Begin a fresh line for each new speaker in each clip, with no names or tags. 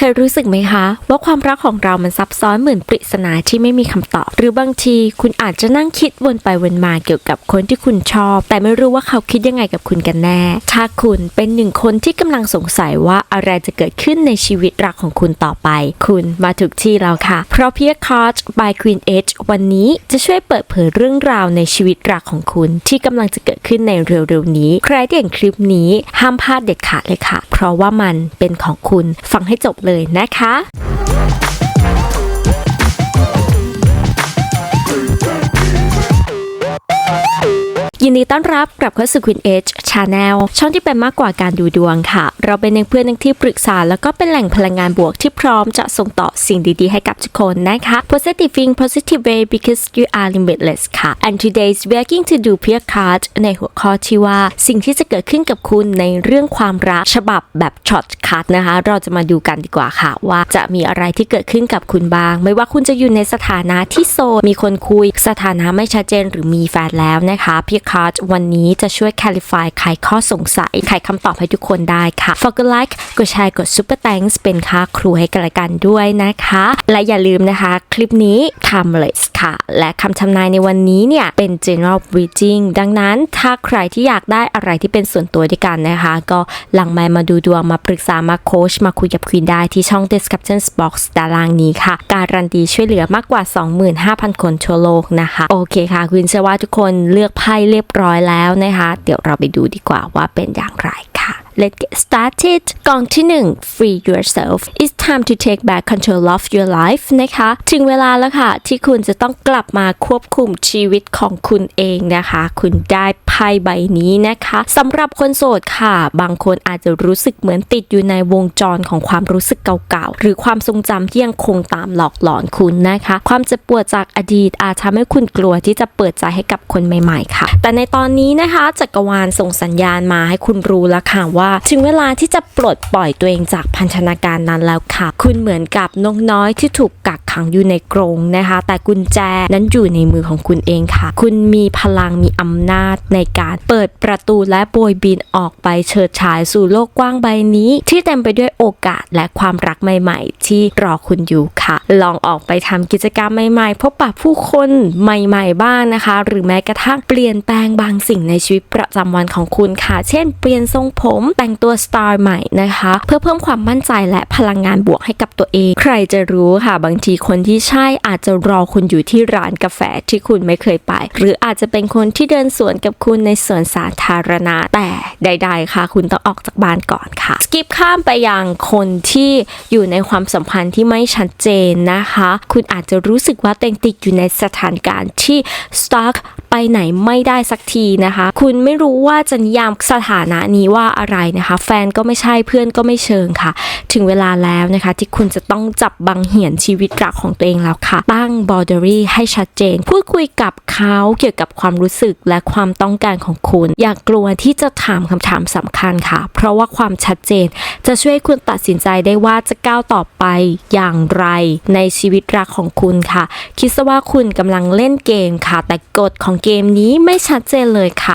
เคยรู้สึกไหมคะ ว่าความรักของเรามันซับซ้อนเหมือนปริศนาที่ไม่มีคำตอบ หรือบางทีคุณอาจจะนั่งคิดวนไปวนมาเกี่ยวกับคนที่คุณชอบ แต่ไม่รู้ว่าเขาคิดยังไงกับคุณกันแน่ ถ้าคุณเป็นหนึ่งคนที่กำลังสงสัยว่าอะไรจะเกิดขึ้นในชีวิตรักของคุณต่อไป คุณมาถูกที่แล้วค่ะ เพราะ p e e r Card by Queen H วันนี้จะช่วยเปิดเผยเรื่องราวในชีวิตรักของคุณ ที่กำลังจะเกิดขึ้นในเร็วๆนี้ ใครที่เห็นคลิปนี้ห้ามพลาดเด็ดขาดเลยค่ะ เพราะว่ามันเป็นของคุณฟังให้จบเลยนะคะ ยินดีต้อนรับกลับเข้าสู่ Queen Age Channel ช่องที่เป็นมากกว่าการดูดวงค่ะ เราเป็นเพื่อนที่ปรึกษา แล้วก็เป็นแหล่งพลังงานบวกที่พร้อมจะส่งต่อสิ่งดีๆ ให้กับทุกคนนะคะ Positive think positive way because you are limitless ค่ะ and today's we are going to do peer card ในหัวข้อที่ว่า สิ่งที่จะเกิดขึ้นกับคุณในเรื่องความรักฉบับแบบช็อตคัทนะคะ เราจะมาดูกันดีกว่าค่ะ ว่าจะมีอะไรที่เกิดขึ้นกับคุณบ้าง ไม่ว่าคุณจะอยู่ในสถานะที่โสดมีคนคุยสถานะไม่ชัดเจนหรือมีแฟนแล้วนะคะเพียคาร์ดวันนี้จะช่วย clarify ไขข้อสงสัย ไขคำตอบให้ทุกคนได้ค่ะ ฝากกดไลค์กดแชร์กด super thanks เป็นค่าครูให้กันละกันด้วยนะคะ และอย่าลืมนะคะ คลิปนี้ timeless ค่ะ และคำทำนายในวันนี้เนี่ย เป็น general reading ดังนั้นถ้าใครที่อยากได้อะไรที่เป็นส่วนตัวด้วยกันนะคะ ก็หลังไมมาดูดวงมาปรึกษามาโค้ชมาคุยกับควีนได้ที่ช่อง description box ด้านล่างนี้ค่ะ การันตีช่วยเหลือมากกว่า 25,000 คนทั่วโลกนะคะ โอเคค่ะควีนเชื่อว่าทุกคนเลือกไพ่เรียบร้อยแล้วนะคะ เดี๋ยวเราไปดูดีกว่าว่าเป็นอย่างไรค่ะ Let's get started กองที่ 1 Free yourself It's time to take back control of your life นะคะ ถึงเวลาแล้วค่ะ ที่คุณจะต้องกลับมาควบคุมชีวิตของคุณเองนะคะ คุณได้ไพ่ใบนี้นะคะสำหรับคนโสดค่ะ บางคนอาจจะรู้สึกเหมือนติดอยู่ในวงจรของความรู้สึกเก่าๆ หรือความทรงจำที่ยังคงตามหลอกหลอนคุณนะคะ ความเจ็บปวดจากอดีตอาจทำให้คุณกลัวที่จะเปิดใจให้กับคนใหม่ๆค่ะ แต่ในตอนนี้นะคะจักรวาลส่งสัญญาณมาให้คุณรู้แล้วค่ะว่าถึงเวลาที่จะปลดปล่อยตัวเองจากพันธนาการนั้นแล้วค่ะ คุณเหมือนกับนกน้อยที่ถูกกักขังอยู่ในกรงนะคะ แต่กุญแจนั้นอยู่ในมือของคุณเองค่ะ คุณมีพลังมีอำนาจในการเปิดประตูและโบยบินออกไปเฉิดฉายสู่โลกกว้างใบนี้ ที่เต็มไปด้วยโอกาสและความรักใหม่ ๆ ที่รอคุณอยู่ค่ะ ลองออกไปทำกิจกรรมใหม่ๆ พบปะผู้คนใหม่ ๆ บ้างนะคะ หรือแม้กระทั่งเปลี่ยนแปลงบางสิ่งในชีวิตประจำวันของคุณค่ะ เช่น เปลี่ยนทรงผมแต่งตัวสไตล์ใหม่นะคะ เพื่อเพิ่มความมั่นใจและพลังงานบวกให้กับตัวเอง ใครจะรู้ค่ะ บางทีคนที่ใช่อาจจะรอคุณอยู่ที่ร้านกาแฟที่คุณไม่เคยไป หรืออาจจะเป็นคนที่เดินสวนกับคุณในสวนสาธารณะ แต่ใด ๆ ค่ะ คุณต้องออกจากบ้านก่อนค่ะ สกิปข้ามไปยังคนที่อยู่ในความสัมพันธ์ที่ไม่ชัดเจนนะคะ คุณอาจจะรู้สึกว่าตัวเองติดอยู่ในสถานการณ์ที่ stuck ไปไหนไม่ได้สักทีนะคะ คุณไม่รู้ว่าจะนิยามสถานะนี้ว่าอะไรนะคะ แฟนก็ไม่ใช่เพื่อนก็ไม่เชิงค่ะ ถึงเวลาแล้วนะคะ ที่คุณจะต้องจับบังเหียนชีวิตรักของตัวเองแล้วค่ะตั้ง boundary ให้ชัดเจน พูดคุยกับเขาเกี่ยวกับความรู้สึกและความต้องการของคุณ อย่ากกลัวที่จะถามคำถามสำคัญค่ะ เพราะว่าความชัดเจน จะช่วยให้คุณตัดสินใจได้ว่าจะก้าวต่อไปอย่างไรในชีวิตรักของคุณค่ะ คิดซะว่าคุณกำลังเล่นเกมค่ะ แต่กฎของเกมนี้ไม่ชัดเจนเลยค่ะ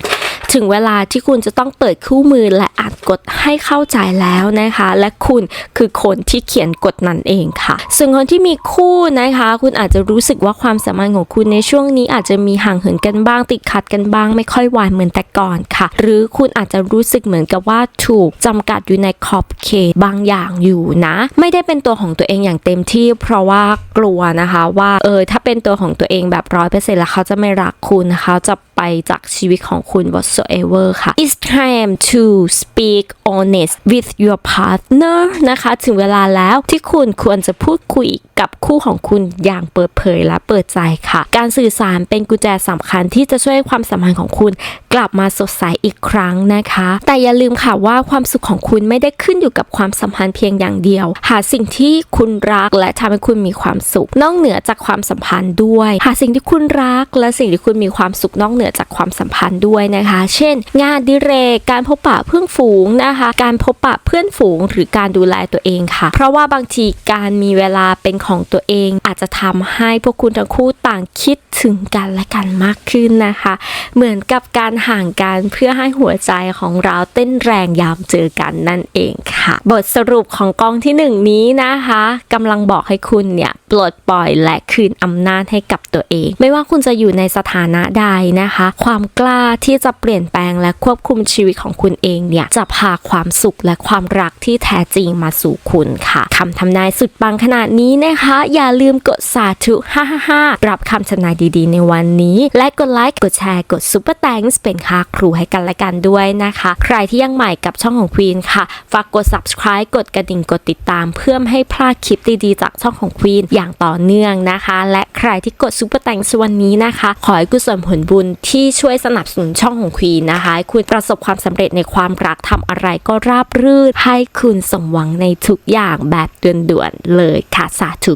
ถึงเวลาที่คุณจะต้องเปิดคู่มือและอ่านกฎให้เข้าใจแล้วนะคะ และคุณคือคนที่เขียนกฎนั้นเองค่ะ ส่วนคนที่มีคู่นะคะ คุณอาจจะรู้สึกว่าความสัมพันธ์ของคุณในช่วงนี้อาจจะมีห่างเหินกันบ้างติดขัดกันบ้าง ไม่ค่อยหวานเหมือนแต่ก่อนค่ะ หรือคุณอาจจะรู้สึกเหมือนกับว่าถูกจำกัดอยู่ในขอบเขตบางอย่างอยู่นะ ไม่ได้เป็นตัวของตัวเองอย่างเต็มที่ เพราะว่ากลัวนะคะว่าเออถ้าเป็นตัวของตัวเองแบบร้อยเปอร์เซ็นต์แล้วเขาจะไม่รักคุณนะคะจะไปจากชีวิตของคุณ whatsoever ค่ะ It's time to speak honest with your partner นะคะ ถึงเวลาแล้วที่คุณควรจะพูดคุยกับคู่ของคุณอย่างเปิดเผยและเปิดใจค่ะ การสื่อสารเป็นกุญแจสำคัญที่จะช่วยให้ความสัมพันธ์ของคุณกลับมาสดใสอีกครั้งนะคะ แต่อย่าลืมค่ะว่าความสุขของคุณไม่ได้ขึ้นอยู่กับความสัมพันธ์เพียงอย่างเดียว หาสิ่งที่คุณรักและทำให้คุณมีความสุข นอกเหนือจากความสัมพันธ์ด้วย หาสิ่งที่คุณรักและสิ่งที่คุณมีความสุขนอกเหนือนือจากความสัมพันธ์ด้วยนะคะ เช่น งานดิเรก การพบปะเพื่อนฝูงนะคะ การพบปะเพื่อนฝูง หรือการดูแลตัวเองค่ะ เพราะว่าบางทีการมีเวลาเป็นของตัวเอง อาจจะทำให้พวกคุณทั้งคู่ต่างคิดถึงกันและกันมากขึ้นนะคะ เหมือนกับการห่างกันเพื่อให้หัวใจของเราเต้นแรงยามเจอกันนั่นเองค่ะ บทสรุปของกองที่หนึ่งนี้นะคะกำลังบอกให้คุณเนี่ยปลดปล่อยและคืนอำนาจให้กับตัวเอง ไม่ว่าคุณจะอยู่ในสถานะใดนะคะความกล้าที่จะเปลี่ยนแปลงและควบคุมชีวิตของคุณเองเนี่ยจะพาความสุขและความรักที่แท้จริงมาสู่คุณค่ะคำทำนายสุดปังขนาดนี้นะคะ อย่าลืมกดสาธุ555รับคำทำนายดีๆ ในวันนี้ และกดไลค์กดแชร์กดซุปเปอร์แตงเป็นค่าครูให้กันและกันด้วยนะคะ ใครที่ยังใหม่กับช่องของควีนค่ะฝากกด subscribe กดกระดิ่งกดติดตาม เพื่อไม่ให้พลาดคลิปดีๆ จากช่องของควีนอย่างต่อเนื่องนะคะ และใครที่กดซุปเปอร์แตงวันนี้นะคะ ขอให้กุศลผลบุญที่ช่วยสนับสนุนช่องของควีนนะคะ คุณประสบความสำเร็จในความรักทำอะไรก็ราบรื่น ให้คุณสมหวังในทุกอย่างแบบด่วนๆเลยค่ะสาธุ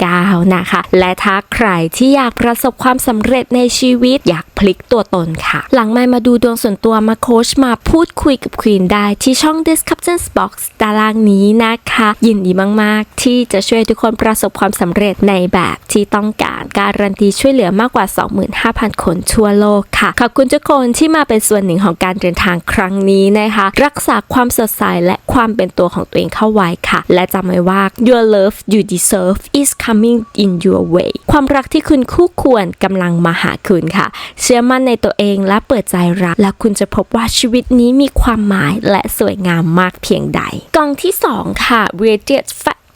99 นะคะ และถ้าใครที่อยากประสบความสำเร็จในชีวิตอยากพลิกตัวตนค่ะ หลังไม่มาดูดวงส่วนตัวมาโค้ชมาพูดคุยกับควีนได้ที่ช่อง Discussion Box ตารางนี้นะคะ ยินดีมากๆ ที่จะช่วยทุกคนประสบความสำเร็จในแบบที่ต้องการการันตีช่วยเหลือมากกว่า 25,000 คนทั่วโลกค่ะ ขอบคุณทุกคนที่มาเป็นส่วนหนึ่งของการเดินทางครั้งนี้นะคะ รักษาความสดใสและความเป็นตัวของตัวเองเข้าไว้ค่ะ และจำไว้ว่า your love you deserve is coming in your way ความรักที่คุณคู่ควรกำลังมาหาคุณค่ะ เชื่อมั่นในตัวเองและเปิดใจรัก และคุณจะพบว่าชีวิตนี้มีความหมายและสวยงามมากเพียงใด กองที่ 2 ค่ะ radiant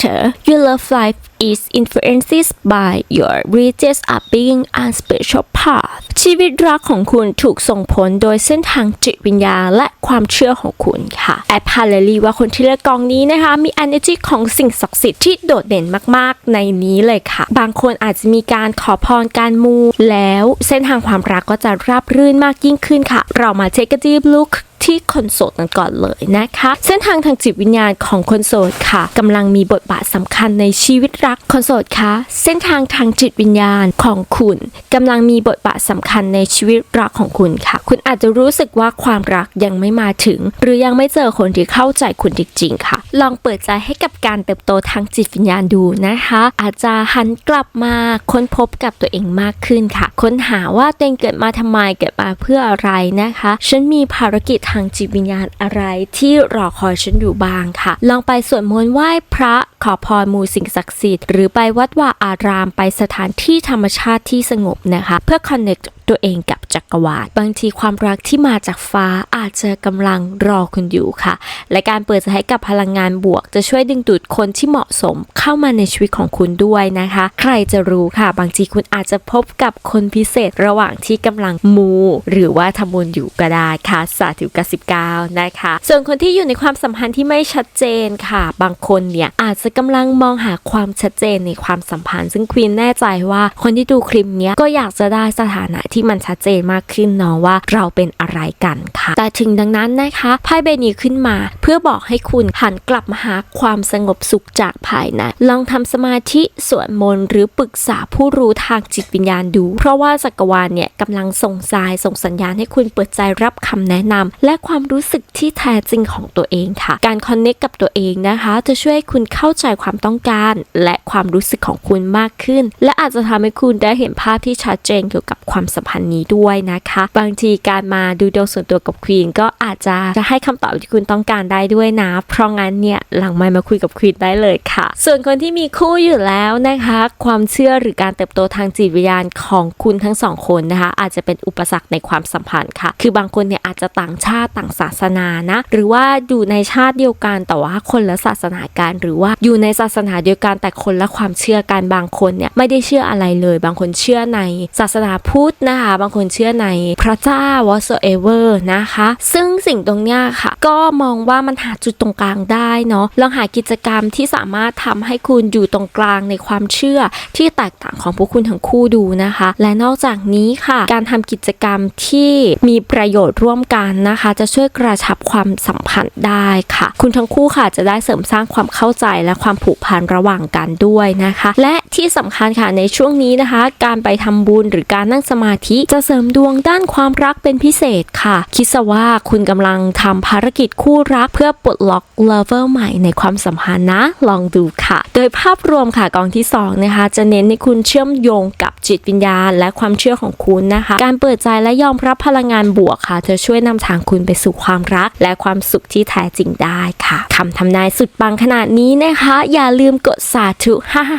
factor your love life is influenced by your religious upbringing and spiritual path ชีวิตรักของคุณถูกส่งผลโดยเส้นทางจิตวิญญาณและความเชื่อของคุณค่ะ แอปพาเลลีว่าคนที่เลือกกองนี้นะคะ มี energy ของสิ่งศักดิ์สิทธิ์ที่โดดเด่นมากๆในนี้เลยค่ะ บางคนอาจจะมีการขอพรการมู แล้วเส้นทางความรักก็จะราบรื่นมากยิ่งขึ้นค่ะ เรามา take a deep look ที่คนโสดกันก่อนเลยนะคะ เส้นทางทางจิตวิญญาณของคนโสดค่ะกำลังมีบทบาทสำคัญในชีวิตรักคนโสดคะเส้นทางทางจิตวิญญาณของคุณกำลังมีบทบาทสำคัญในชีวิตรักของคุณค่ะ คุณอาจจะรู้สึกว่าความรักยังไม่มาถึง หรือยังไม่เจอคนที่เข้าใจคุณจริงๆค่ะ ลองเปิดใจให้กับการเติบโตทางจิตวิญญาณดูนะคะ อาจจะหันกลับมาค้นพบกับตัวเองมากขึ้นค่ะ ค้นหาว่าตัวเองเกิดมาทำไมเกิดมาเพื่ออะไรนะคะ ฉันมีภารกิจทางจิตวิญญาณอะไรที่รอคอยฉันอยู่บ้างค่ะ ลองไปสวดมนต์ไหว้พระขอพรมูสิ่งศักดิ์สิทธิ์หรือไปวัดวาอารามไปสถานที่ธรรมชาติที่สงบนะคะ เพื่อ connect ตัวเองกับจักรวาล บางทีความรักที่มาจากฟ้าอาจจะกำลังรอคุณอยู่ค่ะ และการเปิดใจให้กับพลังงานบวก จะช่วยดึงดูดคนที่เหมาะสมเข้ามาในชีวิตของคุณด้วยนะคะ ใครจะรู้ค่ะ บางทีคุณอาจจะพบกับคนพิเศษระหว่างที่กำลังมู หรือว่าทำบุญอยู่ก็ได้ค่ะสาธุกสิบเก้านะคะ ส่วนคนที่อยู่ในความสัมพันธ์ที่ไม่ชัดเจนค่ะ บางคนเนี่ยอาจจะกำลังมองหาความชัดเจนในความสัมพันธ์ ซึ่งควีนแน่ใจว่าคนที่ดูคลิปนี้ก็อยากจะได้สถานะที่มันชัดเจนมากขึ้นเนาะว่าเราเป็นอะไรกันค่ะ แต่ถึงดังนั้นนะคะไพ่ใบนี้ขึ้นมา เพื่อบอกให้คุณหันกลับมาหาความสงบสุขจากภายใน ลองทำสมาธิสวดมนต์หรือปรึกษาผู้รู้ทางจิตวิญญาณดู เพราะว่าจักรวาลเนี่ยกำลังส่งสายส่งสัญญาณให้คุณเปิดใจรับคำแนะนำและความรู้สึกที่แท้จริงของตัวเองค่ะ การคอนเนคกับตัวเองนะคะ จะช่วยให้คุณเข้าใจความต้องการ และความรู้สึกของคุณมากขึ้น และอาจจะทำให้คุณได้เห็นภาพที่ชัดเจนเกี่ยวกับความสัมพันธ์นี้ด้วยนะคะ บางทีการมาดูดวงส่วนตัวกับควีนก็อาจจะจะให้คำตอบที่คุณต้องการได้ด้วยนะ เพราะงั้นเนี่ยหลังไมมาคุยกับควีนได้เลยค่ะ ส่วนคนที่มีคู่อยู่แล้วนะคะ ความเชื่อหรือการเติบโตทางจิตวิญญาณของคุณทั้งสองคนนะคะ อาจจะเป็นอุปสรรคในความสัมพันธ์ค่ะ คือบางคนเนี่ยอาจจะต่างชาติต่างศาสนานะ หรือว่าอยู่ในชาติเดียวกันแต่ว่าคนละศาสนาการหรือว่าอยู่ในศาสนาเดียวกันแต่คนละความเชื่อกันบางคนเนี่ยไม่ได้เชื่ออะไรเลย บางคนเชื่อในศาสนาพุทธนะคะ บางคนเชื่อในพระเจ้า whatsoever นะคะ ซึ่งสิ่งตรงเนี้ยค่ะ ก็มองว่ามันหาจุดตรงกลางได้เนาะลองหากิจกรรมที่สามารถทำให้คุณอยู่ตรงกลางในความเชื่อที่แตกต่างของพวกคุณทั้งคู่ดูนะคะ และนอกจากนี้ค่ะ การทำกิจกรรมที่มีประโยชน์ร่วมกันนะคะ จะช่วยกระชับความสัมพันธ์ได้ค่ะ คุณทั้งคู่ค่ะจะได้เสริมสร้างความเข้าใจและความผูกพันระหว่างกันด้วยนะคะ และที่สำคัญค่ะในช่วงนี้นะคะ การไปทำบุญหรือการนั่งสมาธิจะเสริมดวงด้านความรักเป็นพิเศษค่ะ คิดซะว่าคุณกำลังทำภารกิจคู่รักเพื่อปลดล็อกเลเวลใหม่ในความสัมพันธ์นะ ลองดูค่ะ โดยภาพรวมค่ะกองที่2นะคะจะเน้นให้คุณเชื่อมโยงกับจิตวิญญาณ และความเชื่อของคุณนะคะ การเปิดใจและยอมรับพลังงานบวกค่ะจะช่วยนำทางคุณไปสู่ความรัก และความสุขที่แท้จริงได้ค่ะคำทำนายสุดปังขนาดนี้นะคะ อย่าลืมกดสาธุ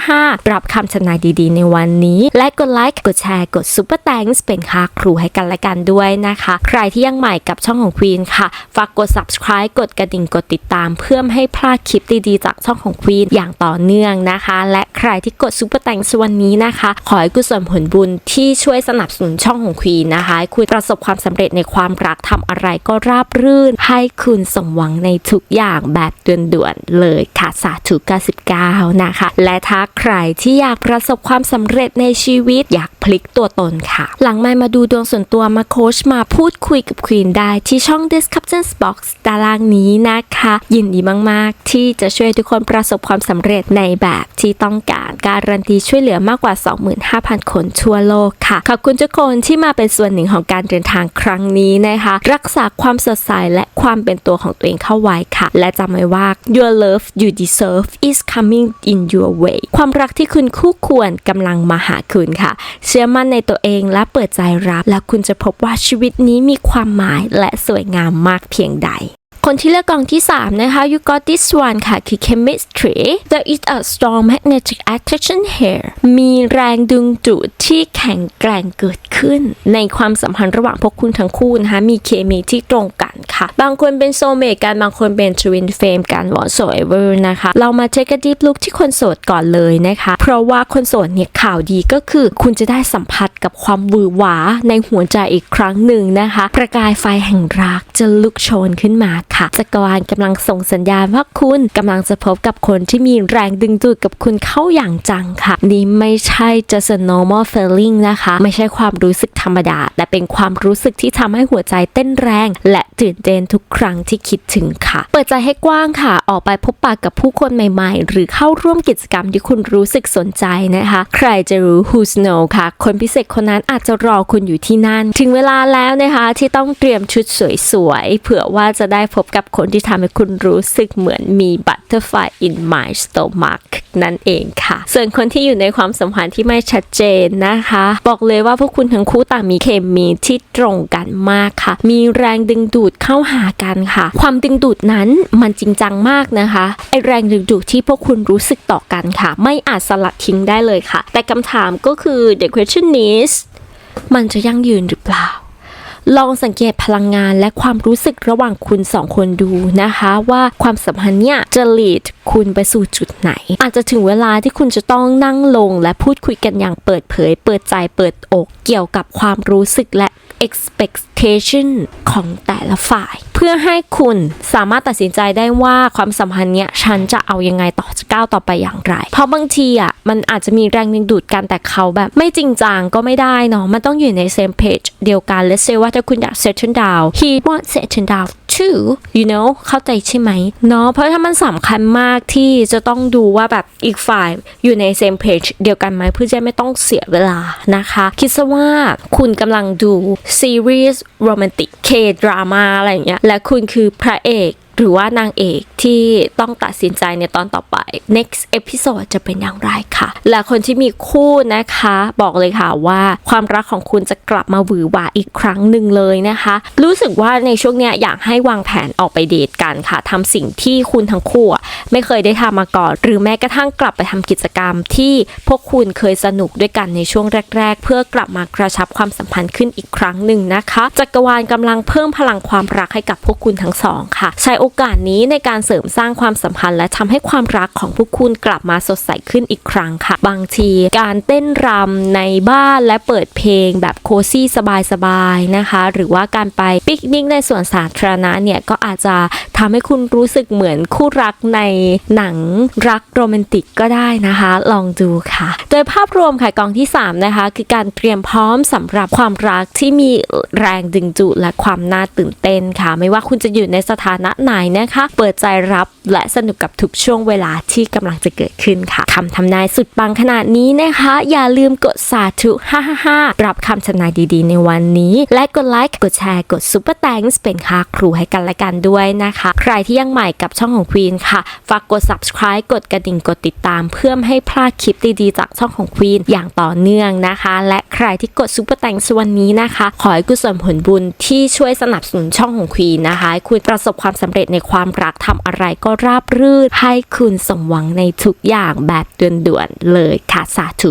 555รับคำทำนายดีๆ ในวันนี้ และกดไลค์กดแชร์กดซุปเปอร์แตงเป็นค่าครูให้กันและกันด้วยนะคะ ใครที่ยังใหม่กับช่องของควีนค่ะ ฝากกด subscribe กดกระดิ่งกดติดตาม เพื่อไม่ให้พลาดคลิปดีๆ จากช่องของควีนอย่างต่อเนื่องนะคะ และใครที่กดซุปเปอร์แตงวันนี้นะคะ ขอให้กุศลผลบุญที่ช่วยสนับสนุนช่องของควีนนะคะคุณประสบความสำเร็จในความรักทำอะไรก็ราบรื่น ให้คุณสมหวังในทุกอย่างแบบด่วนๆเลยค่ะสาธุ99นะคะ และถ้าใครที่อยากประสบความสำเร็จในชีวิตอยากพลิกตัวตนค่ะหลังไม่มาดูดวงส่วนตัวมาโค้ชมาพูดคุยกับควีนได้ที่ช่อง Description Box ตารางนี้นะคะ ยินดีมาก ๆ ที่จะช่วยทุกคนประสบความสำเร็จในแบบที่ต้องการการันตีช่วยเหลือมากกว่า 25,000 คนทั่วโลกค่ะ ขอบคุณทุกคนที่มาเป็นส่วนหนึ่งของการเดินทางครั้งนี้นะคะ รักษาความสดใสและความเป็นตัวของตัวเองเข้าไว้ค่ะ และจำไว้ว่า your love you deserve is coming in your way ความรักที่คุณคู่ควรกำลังมาหาคุณค่ะ เชื่อมั่นในตัวเองและเปิดใจรับ และคุณจะพบว่าชีวิตนี้มีความหมายและสวยงามมากเพียงใด คนที่เลือกกองที่ 3 นะคะ you got this one ค่ะ คือ chemistry there is a strong magnetic attraction here มีแรงดึงดูดที่แข็งแกร่งเกิดขึ้น ในความสัมพันธ์ระหว่างพวกคุณทั้งคู่นะคะ มีเคมีที่ตรงกัน ค่ะ บางคนเป็นโซเมตกันบางคนเป็น twin flame กัน whatsoever นะคะ เรามาเช็คกัน deep look ที่คนโสดก่อนเลยนะคะ เพราะว่าคนโสดเนี่ยข่าวดีก็คือ คุณจะได้สัมผัสกับความวือหวาในหัวใจอีกครั้งหนึ่งนะคะ ประกายไฟแห่งรักจะลุกโชนขึ้นมาค่ะจักรวาลกำลังส่งสัญญาณว่าคุณกำลังจะพบกับคนที่มีแรงดึงดูดกับคุณเข้าอย่างจังค่ะ นี่ไม่ใช่ just a normal feeling นะคะ ไม่ใช่ความรู้สึกธรรมดา แต่เป็นความรู้สึกที่ทำให้หัวใจเต้นแรง และตื่นเต้นทุกครั้งที่คิดถึงค่ะ เปิดใจให้กว้างค่ะ ออกไปพบปะกับผู้คนใหม่ ๆ หรือเข้าร่วมกิจกรรมที่คุณรู้สึกสนใจนะคะ ใครจะรู้ who's know ค่ะ คนพิเศษคนนั้นอาจจะรอคุณอยู่ที่นั่น ถึงเวลาแล้วนะคะที่ต้องเตรียมชุดสวยๆ เผื่อว่าจะได้พบกับคนที่ทำให้คุณรู้สึกเหมือนมี butterfly in my stomach นั่นเองค่ะ ส่วนคนที่อยู่ในความสัมพันธ์ที่ไม่ชัดเจนนะคะ บอกเลยว่าพวกคุณทั้งคู่ต่างมีเคมีที่ตรงกันมากค่ะ มีแรงดึงดูดเข้าหากันค่ะ ความดึงดูดนั้นมันจริงจังมากนะคะไอแรงดึงดูดที่พวกคุณรู้สึกต่อกันค่ะ ไม่อาจสลัดทิ้งได้เลยค่ะ แต่คำถามก็คือ the question is มันจะยั่งยืนหรือเปล่า ลองสังเกตพลังงานและความรู้สึกระหว่างคุณสองคนดูนะคะว่าความสัมพันธ์เนี่ยจะ lead คุณไปสู่จุดไหน อาจจะถึงเวลาที่คุณจะต้องนั่งลง และพูดคุยกันอย่างเปิดเผย เปิดใจเปิดอก เกี่ยวกับความรู้สึกและ expectation ของแต่ละฝ่าย พื่อให้คุณสามารถตัดสินใจได้ว่าความสัมพันธ์เนี้ยฉันจะเอายังไงต่อจะก้าวต่อไปอย่างไร เพราะบางทีอะมันอาจจะมีแรงดึงดูดกันแต่เขาแบบ ไม่จริงจังก็ไม่ได้เนาะมันต้องอยู่ใน same page เดียวกัน let's say ว่าถ้าคุณอยาก settle down he want settle down too you know เข้าใจใช่ไหมเนาะเพราะถ้ามันสำคัญมากที่จะต้องดูว่าแบบอีกฝ่ายอยู่ใน same page เดียวกันไหมเพื่อจะไม่ต้องเสียเวลานะคะ คิดซะว่าคุณกำลังดูซีรีส์โรแมนติกเคดราม่าอะไรอย่างเงี้ยและคุณคือพระเอก หรือว่านางเอกที่ต้องตัดสินใจในตอนต่อไป next episode จะเป็นอย่างไรค่ะ และคนที่มีคู่นะคะ บอกเลยค่ะว่าความรักของคุณจะกลับมาหวือหวาอีกครั้งหนึ่งเลยนะคะ รู้สึกว่าในช่วงเนี้ยอยากให้วางแผนออกไปเดทกันค่ะทำสิ่งที่คุณทั้งคู่ไม่เคยได้ทำมาก่อน หรือแม้กระทั่งกลับไปทำกิจกรรมที่พวกคุณเคยสนุกด้วยกันในช่วงแรก ๆ เพื่อกลับมากระชับความสัมพันธ์ขึ้นอีกครั้งหนึ่งนะคะจักรวาลกำลังเพิ่มพลังความรักให้กับพวกคุณทั้งสองค่ะใช้โอกาสนี้ในการเสริมสร้างความสัมพันธ์ และทำให้ความรักของพวกคุณกลับมาสดใสขึ้นอีกครั้งค่ะ บางทีการเต้นรำในบ้านและเปิดเพลงแบบโคซี่สบายๆนะคะ หรือว่าการไปปิกนิกในสวนสาธารณะเนี่ยก็อาจจะทำให้คุณรู้สึกเหมือนคู่รักในหนังรักโรแมนติกก็ได้นะคะ ลองดูค่ะ โดยภาพรวมค่ะกองที่ 3 นะคะ คือการเตรียมพร้อมสำหรับความรักที่มีแรงดึงดูดและความน่าตื่นเต้นค่ะ ไม่ว่าคุณจะอยู่ในสถานะไหนมายนะคะ เปิดใจรับและสนุกกับทุกช่วงเวลาที่กำลังจะเกิดขึ้นค่ะคำทำนายสุดปังขนาดนี้นะคะ อย่าลืมกดสาธุ555รับคำทำนายดีๆ ในวันนี้ และกดไลค์กดแชร์กดซุปเปอร์แตงเป็นค่าครูให้กันและกันด้วยนะคะ ใครที่ยังใหม่กับช่องของควีนค่ะ ฝากกด subscribe กดกระดิ่งกดติดตาม เพื่อไม่ให้พลาดคลิปดีๆ จากช่องของควีนอย่างต่อเนื่องนะคะ และใครที่กดซุปเปอร์แตงวันนี้นะคะ ขอให้กุศลผลบุญที่ช่วยสนับสนุนช่องของควีนนะคะคุณประสบความสำเร็จในความรักทำอะไรก็ราบรื่น ให้คุณสมหวังในทุกอย่างแบบด่วนๆเลยค่ะสาธุ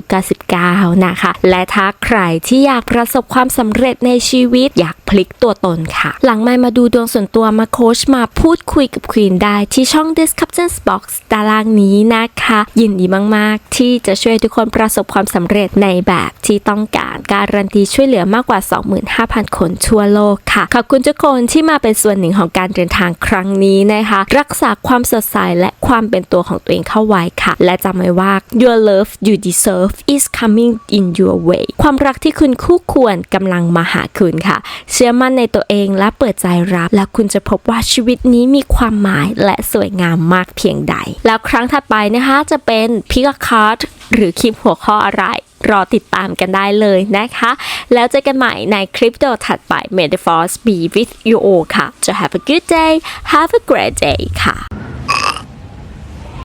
99 นะคะ และถ้าใครที่อยากประสบความสำเร็จในชีวิตอยากพลิกตัวตนค่ะ หลังไม่มาดูดวงส่วนตัวมาโคชมาพูดคุยกับควีนได้ที่ช่อง Description Box ตารางนี้นะคะ ยินดีมากๆ ที่จะช่วยทุกคนประสบความสำเร็จในแบบที่ต้องการการันตีช่วยเหลือมากกว่า 25,000 คนทั่วโลกค่ะ ขอบคุณทุกคนที่มาเป็นส่วนหนึ่งของการเดินทางครั้ง้งนี้นะคะ รักษาความสดใสและความเป็นตัวของตัวเองเข้าไว้ค่ะ และจำไว้ว่า your love you deserve is coming in your way ความรักที่คุณคู่ควรกำลังมาหาคุณค่ะ เชื่อมั่นในตัวเองและเปิดใจรับ แล้วคุณจะพบว่าชีวิตนี้มีความหมายและสวยงามมากเพียงใด แล้วครั้งถัดไปนะคะจะเป็นพิกาคาร์ดหรือคลิปหัวข้ออะไร รอติดตามกันได้เลยนะคะ แล้วเจอกันใหม่ในคลิปโดถัดไป May the force be with you all ค่ะ จะ have a good day have a great day ค่ะ